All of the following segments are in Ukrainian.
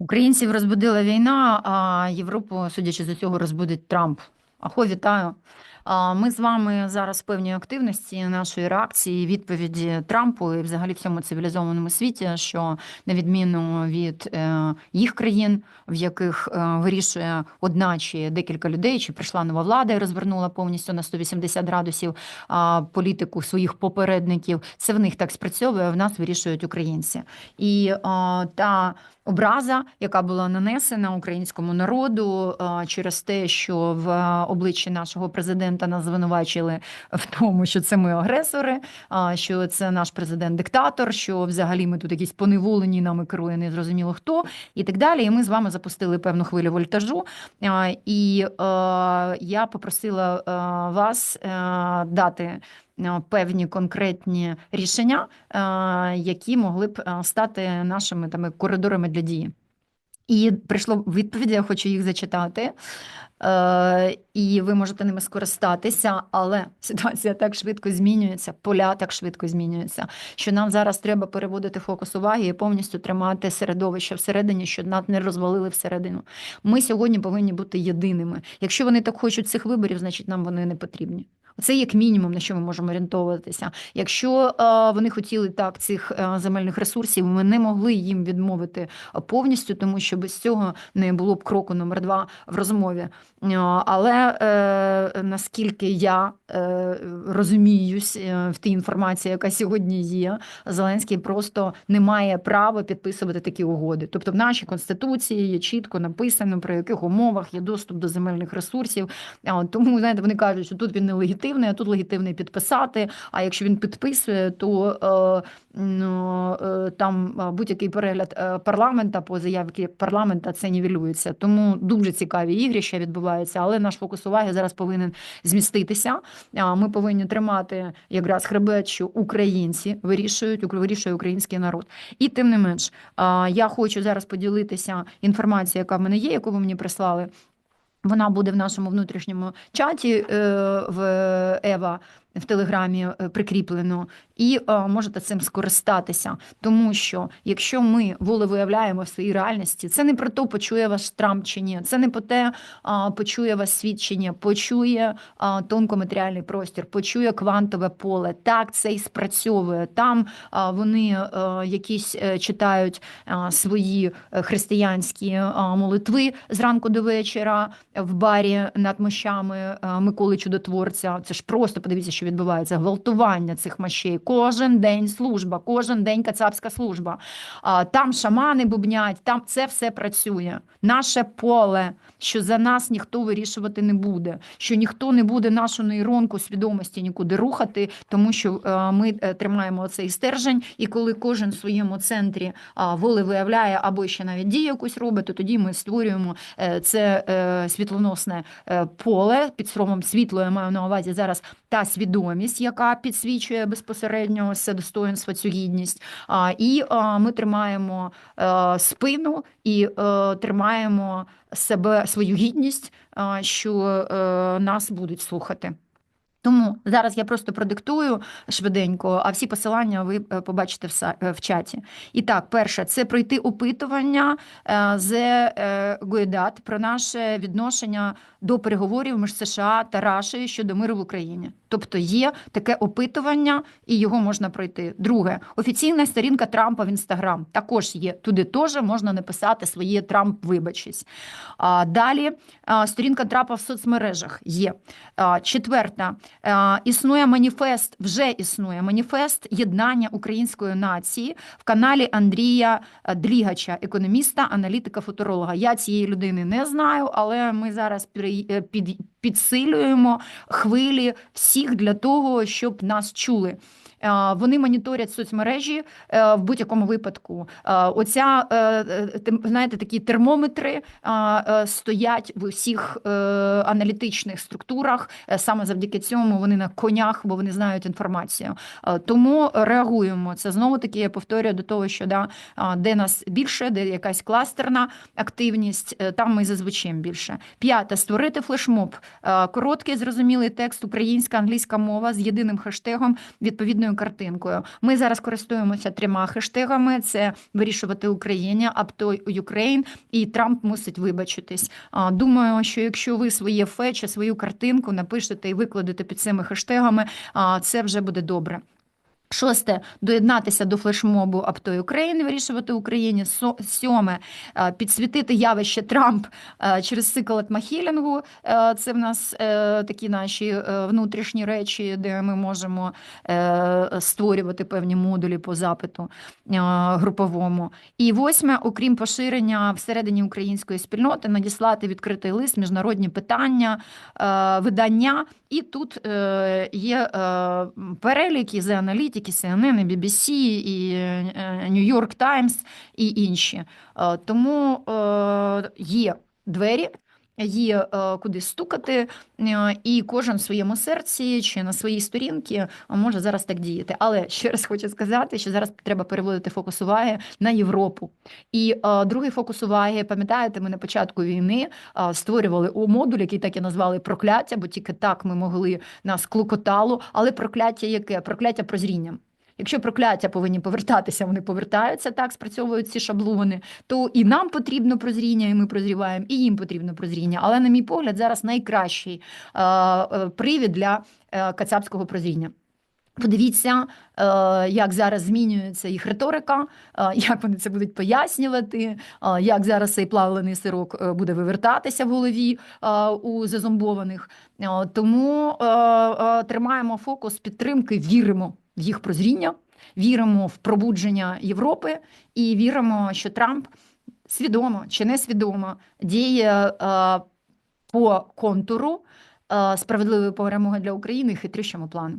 Українців розбудила війна, а Європу, судячи з усього, розбудить Трамп. Ахо, вітаю. Ми з вами зараз в певній активності нашої реакції, відповіді Трампу і взагалі всьому цивілізованому світі, що на відміну від е, їх країн, в яких е, вирішує одна чи декілька людей, чи прийшла нова влада і розвернула повністю на 180 градусів політику своїх попередників, це в них так спрацьовує, в нас вирішують українці. І та образа, яка була нанесена українському народу через те, що в обличчі нашого президента нас звинувачили в тому, що це ми агресори, що це наш президент-диктатор, що взагалі ми тут якісь поневолені, нами керує незрозуміло хто, і так далі. І ми з вами запустили певну хвилю вольтажу. І я попросила вас дати певні конкретні рішення, які могли б стати нашими там коридорами для дії. І прийшло відповіді, я хочу їх зачитати. Е, і ви можете ними скористатися, але ситуація так швидко змінюється, поля так швидко змінюються, що нам зараз треба переводити фокус уваги і повністю тримати середовище всередині, щоб нас не розвалили всередину. Ми сьогодні повинні бути єдиними. Якщо вони так хочуть цих виборів, значить нам вони не потрібні. Це як мінімум, на що ми можемо орієнтовуватися. Якщо е, вони хотіли так цих е, земельних ресурсів, ми не могли їм відмовити повністю, тому що без цього не було б кроку номер два в розмові. Е, але е, наскільки я е, розуміюсь в тій інформації, яка сьогодні є, Зеленський просто не має права підписувати такі угоди. Тобто в нашій конституції є чітко написано, про яких умовах є доступ до земельних ресурсів. Тому знаєте, вони кажуть, що тут він не легітимний, а тут легітимний підписати. А якщо він підписує, то е, ну, е, там е, будь-який перегляд парламента по заявки парламента це нівелюється. Тому дуже цікаві ігри ще відбуваються, але наш фокус уваги зараз повинен зміститися. Ми повинні тримати якраз хребет, що українці вирішують, вирішує український народ. І тим не менш, я хочу зараз поділитися інформацією, яка в мене є, яку ви мені прислали. Вона буде в нашому внутрішньому чаті е, в Ева в Телеграмі е, прикріплено, і е, можете цим скористатися. Тому що якщо ми волевиявляємо в своїй реальності, це не про те, почує вас Трамп чи ні, це не про те, почує вас світ чи ні, почує тонкоматеріальний простір, почує квантове поле. Так, це і спрацьовує. Там вони е, якісь читають свої християнські молитви зранку до вечора в барі над мощами Миколи Чудотворця. Це ж просто подивіться, що відбувається. Гвалтування цих мощей. Кожен день служба, кожен день кацапська служба. А, Там шамани бубнять, там це все працює. Наше поле, що за нас ніхто вирішувати не буде, що ніхто не буде нашу нейронку свідомості нікуди рухати, тому що е, ми е, тримаємо цей стержень, і коли кожен в своєму центрі воли виявляє або ще навіть дію якусь робить, то тоді ми створюємо е, це світлоносне поле під словом світло. Я маю на увазі зараз та свідомість, яка підсвічує безпосередньо це достоинство, цю гідність. І ми тримаємо спину і тримаємо себе свою гідність, що е, нас будуть слухати. Тому зараз я просто продиктую швиденько, а всі посилання ви е, побачите е, в чаті. І так, перше, це пройти опитування з е, про наше відношення до переговорів між США та Рашею щодо миру в Україні. Тобто є таке опитування, і його можна пройти. Друге, офіційна сторінка Трампа в Інстаграм також є. Туди теж можна написати своє Трамп, вибачись. А далі сторінка Трампа в соцмережах є. Четверта, існує маніфест, вже існує маніфест єднання української нації в каналі Андрія Дрігача, економіста, аналітика, футуролога. Я цієї людини не знаю, але ми зараз при- під, підсилюємо хвилі всіх для того, щоб нас чули. Е, Вони моніторять соцмережі е, в будь-якому випадку. Е, Оця знаєте, такі термометри стоять в усіх аналітичних структурах. Саме завдяки цьому вони на конях, бо вони знають інформацію. Тому реагуємо. Це знову таки я повторюю до того, що да, де нас більше, де якась кластерна активність, там ми зазвичай більше. П'яте створити флешмоб. Короткий, зрозумілий текст, українська, англійська мова з єдиним хештегом відповідною спільною картинкою. Ми зараз користуємося трьома хештегами: це вирішувати Україні, апто Юкрейн, і Трамп мусить вибачитись. Думаю, що якщо ви своє фе чи свою картинку напишете і викладете під цими хештегами, а, це вже буде добре. Шосте доєднатися до флешмобу Аптой Україн, вирішувати Україні. Сьоме е, підсвітити явище Трамп е, через цикл етмахілінгу. Е, Це в нас такі наші внутрішні речі, де ми можемо створювати певні модулі по запиту груповому. І восьме, окрім поширення всередині української спільноти, надіслати відкритий лист, міжнародні питання, видання. І тут є переліки з аналітики, CNN, і BBC, і е, New York Times і інші. Е, Тому е, є двері. Є е, куди стукати, е, і кожен в своєму серці чи на своїй сторінці може зараз так діяти. Але ще раз хочу сказати, що зараз треба переводити фокус уваги на Європу. І е, другий фокус уваги, пам'ятаєте, ми на початку війни е, створювали у модуль, який так і назвали прокляття, бо тільки так ми могли нас клокотало. Але прокляття яке? Прокляття прозрінням. Якщо прокляття повинні повертатися, вони повертаються, так спрацьовують ці шаблони, то і нам потрібно прозріння, і ми прозріваємо, і їм потрібно прозріння. Але, на мій погляд, зараз найкращий е, е, привід для е, кацапського прозріння. Подивіться, як зараз змінюється їх риторика, як вони це будуть пояснювати, як зараз цей плавлений сирок буде вивертатися в голові у зазомбованих. Тому тримаємо фокус підтримки, віримо в їх прозріння, віримо в пробудження Європи і віримо, що Трамп свідомо чи несвідомо діє е, по контуру е, справедливої перемоги для України хитрющому плану.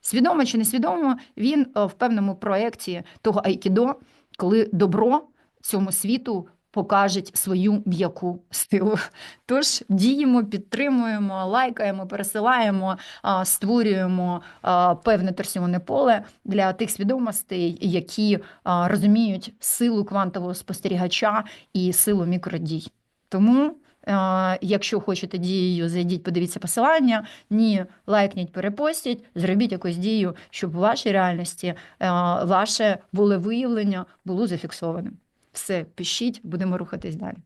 Свідомо чи несвідомо, він е, в певному проєкті того айкідо, коли добро цьому світу покажуть свою м'яку силу. Тож діємо, підтримуємо, лайкаємо, пересилаємо, створюємо певне торсіонне поле для тих свідомостей, які розуміють силу квантового спостерігача і силу мікродій. Тому. Якщо хочете дією, зайдіть, подивіться посилання, ні, лайкніть, перепостіть, зробіть якусь дію, щоб у вашій реальності ваше волевиявлення було зафіксованим. Все, пишіть, будемо рухатись далі.